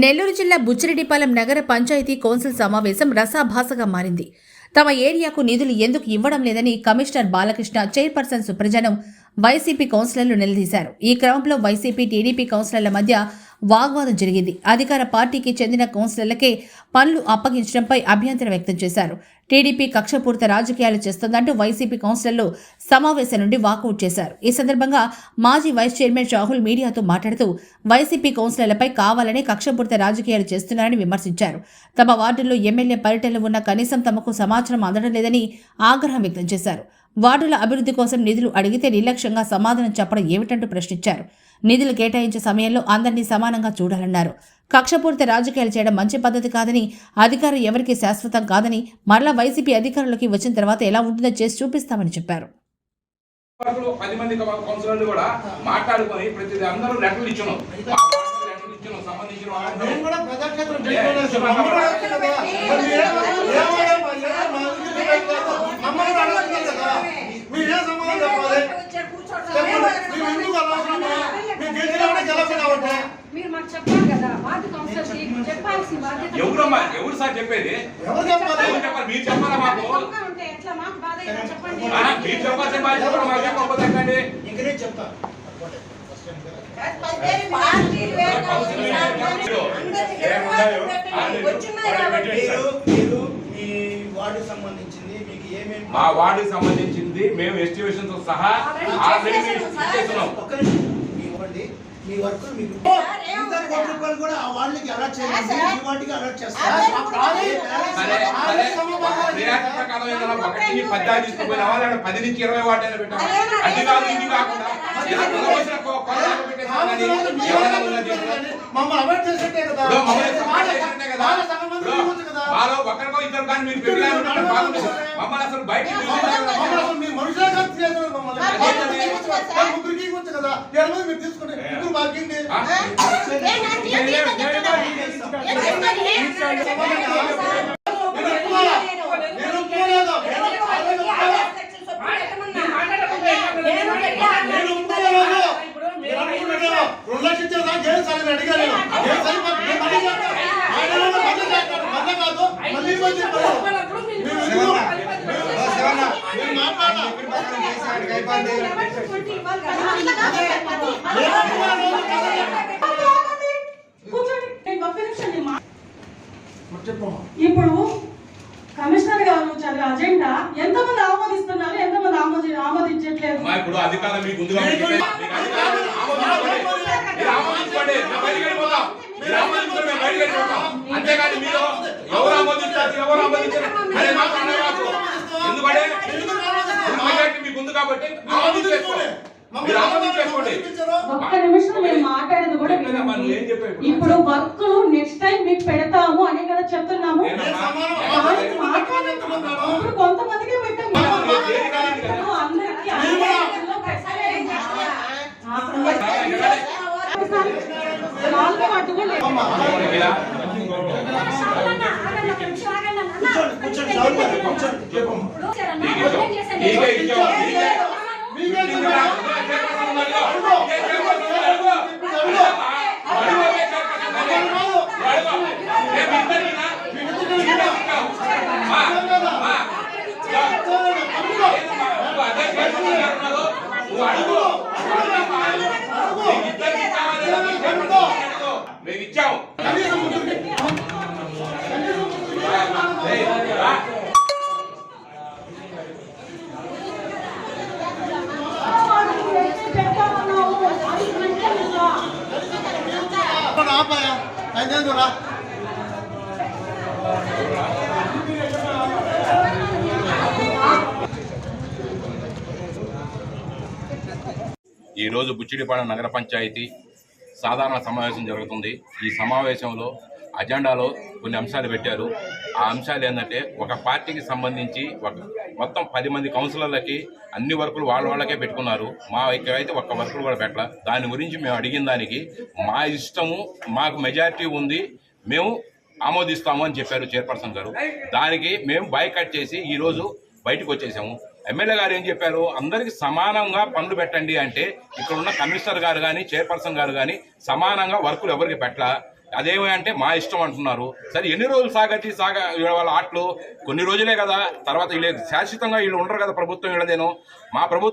నెల్లూరు జిల్లా బుచ్చిరెడ్డిపాలెం నగర పంచాయతీ కౌన్సిల్ సమావేశం రసాభాసగా మారింది. తమ ఏరియాకు నిధులు ఎందుకు ఇవ్వడం లేదని commissioner Balakrishna chairperson Suprajanam YCP కౌన్సిలర్లు నిలదీశారు. ఈ క్రమంలో వైసీపీ టీడీపీ కౌన్సిలర్ల మధ్య వాగ్వాదం జరిగింది. అధికార పార్టీకి చెందిన కౌన్సిలర్లకే పనులు అప్పగించడంపై అభ్యంతరం వ్యక్తం చేశారు. టీడీపీ కక్షపూరిత రాజకీయాలు చేస్తోందంటూ వైసీపీ కౌన్సిలర్లు సమావేశం నుండి వాకౌట్ చేశారు. ఈ సందర్భంగా మాజీ వైస్ చైర్మన్ రాహుల్ మీడియాతో మాట్లాడుతూ వైసీపీ కౌన్సిలర్లపై కావాలనే కక్షపూరిత రాజకీయాలు చేస్తున్నారని విమర్శించారు. తమ వార్డుల్లో ఎమ్మెల్యే పర్యటనలు ఉన్న కనీసం తమకు సమాచారం అందడం లేదని ఆగ్రహం వ్యక్తం చేశారు. వార్డుల అభివృద్ధి కోసం నిధులు అడిగితే నిర్లక్ష్యంగా సమాధానం చెప్పడం ఏమిటంటూ ప్రశ్నించారు. నిధులు కేటాయించే సమయంలో అందరినీ సమానంగా చూడాలన్నారు. కక్షపూరిత రాజకీయాలు చేయడం మంచి పద్ధతి కాదని అధికారం ఎవరికీ శాశ్వతం కాదని మరలా వైసీపీ అధికారంలోకి వచ్చిన తర్వాత ఎలా ఉంటుందో చేసి చూపిస్తామని చెప్పారు. పది మంది కౌన్సిలర్లు కూడా మాట్లాడుకొని ప్రతి అందరూ లెటర్లు ఇచ్చును. మా వార్డుకి లెటర్లు ఇచ్చును సంబంధించిన వాళ్ళందరూ నేను కూడా ప్రజాక్షేత్రం పెట్టుకోలేదు. మమ్మల్ని కూడా అడగచ్చు కదా. మరి ఏమ- ఏమయ్యా మా ఏమో మా ఊరికి పెట్టలేదు. మమ్మల్ని కూడా అడగచ్చు కదా. మీరు ఏం సమాధానం చెప్పాలి? చెప్పండి. మేము ఎందుకు అలా ఉన్నామా? మేము గెలిచినప్పుడే గెలవకపోతే. చెప్పాలి కదా వార్డు బాధ్యత ఎవరమ్మా ఎవరు సార్ చెప్పేది? ఎవరు చెప్పాలి? ఎవరు చెప్పాలి? మీరు చెప్పాలా మాకు? ఉంటే ఎట్లా మాకు బాధ చెప్పండి. ఆ, మీరు చెప్పాల్సిన బాధ్యత కూడా మాకు చెప్పకపోతే ఎట్లండి? మీ వార్డు సంబంధించింది మీకు ఏమేమి మా వార్డుకి సంబంధించింది మేము ఎస్టిమేషన్తో సహా ఆల్రెడీ ఇచ్చేస్తున్నాం. మీ వర్క్ మీకు కోటి రూపాయలు కూడా ఆ వాళ్ళకి అలర్ట్ చేయండి. ఈ వాటికి అలర్ట్ చేస్తారు. పది నుంచి ఇరవై వాటైనా కాదు. కాకుండా. వాళ్ళ ఒకరికో ఇద్దరు కానీ మీరు. మమ్మల్ని అసలు బయటికి మనుషులే కాదు ముగ్గురికి మీరు తీసుకుంటే రెండు లక్షలు ఇచ్చేదా? ఏం సరే. ఏం సరిపోతుంది? నేను మళ్ళీ చేస్తాను. ఆయన ఏమో మళ్ళీ చేస్తాడు. మళ్ళీ కాదు. మళ్ళీ మళ్ళీ చెప్పాడు. మీరు ఎందుకు? నేను మాట్లాడలా. నేను ఒప్పుకోలేదు. కూర్చోండి నేను ఒక్క నిమిషం నేను మా- చెప్పమ్మా. ఇప్పుడు కమిషనర్ గారు చదివే అజెండా ఎంతమంది ఆమోదిస్తున్నారు ఎంతమంది ఆమోది ఆమోదించట్లేదు అమ్మా, ఇప్పుడు అధికారం మీకు. మీరు ఎవరు ఆమోదించారు ఎవరు ఆమోదించారు? మాట అనవచ్చు ఎందుకంటే ఇప్పుడు మెజారిటీ మీకు ఉంది కాబట్టి ఆమోదించేసుకోండి. మీరు ఆమోదించేసుకోండి. ఒక్క నిమిషం నేను మాట్లాడేది కూడా చెప్పలేదా మరి వినండి. ఏం చెప్పారు ఇప్పుడు? వర్క్ నెక్స్ట్ టైం మీకు పెడతాము అని కదా చెప్తున్నాము. కొంతమందికే కూర్చోండి కూర్చోండి ఆపాయా రోజు ఈరోజు బుచ్చిడిపాడు నగర పంచాయతీ సాధారణ సమావేశం జరుగుతుంది. ఈ సమావేశంలో అజెండాలో కొన్ని అంశాలు పెట్టారు. ఆ అంశాలు ఏంటంటే ఒక పార్టీకి సంబంధించి ఒక మొత్తం పది మంది కౌన్సిలర్లకి అన్ని వర్కులు వాళ్ళ వాళ్ళకే పెట్టుకున్నారు. మా అయితే ఒక్క వర్కులు కూడా పెట్టాల. దాని గురించి మేము అడిగిన దానికి మా ఇష్టము మాకు మెజారిటీ ఉంది మేము ఆమోదిస్తాము అని చెప్పారు చైర్పర్సన్ గారు. దానికి మేము బాయ్కట్ చేసి ఈరోజు బయటకు వచ్చేసాము. ఎమ్మెల్యే గారు ఏం చెప్పారు? అందరికి సమానంగా పనులు పెట్టండి అంటే ఇక్కడ ఉన్న కమిషనర్ గారు కానీ చైర్పర్సన్ గారు కానీ సమానంగా వర్కులు ఎవరికి పెట్టాల? అదేమి అంటే మా ఇష్టం అంటున్నారు. సరే ఎన్ని రోజులు సాగతి సాగ వాళ్ళ ఆటలు? కొన్ని రోజులే కదా. తర్వాత వీళ్ళు శాశ్వతంగా వీళ్ళు ఉండరు కదా ప్రభుత్వం వీళ్ళదేను. మా ప్రభుత్వం